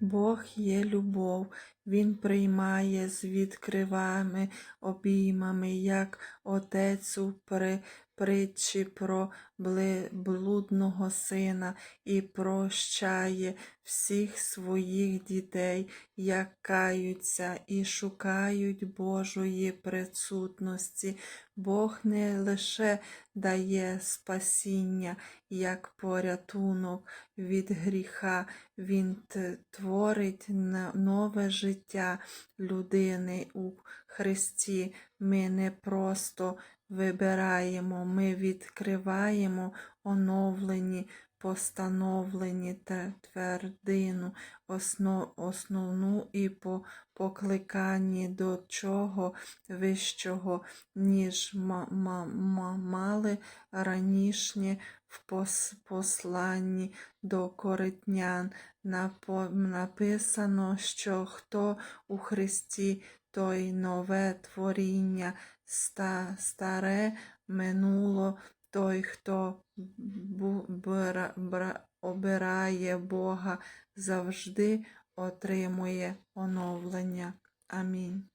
Бог є любов, Він приймає з відкривами обіймами, як отець у при, притчі про блудного сина і прощає всіх своїх дітей, як каються і шукають Божої присутності. Бог не лише дає спасіння, як порятунок від гріха, Він творить нове життя людини у Христі. Ми не просто вибираємо, ми відкриваємо оновлені, постановлені та твердину, осно, основну і по покликанні до чого вищого, ніж ма, ма, ма, мали раніше в пос, посланні до коритнян. Написано, що хто у Христі, той нове творіння, ста, старе минуло, той, хто обирає Бога, завжди отримує оновлення. Амінь.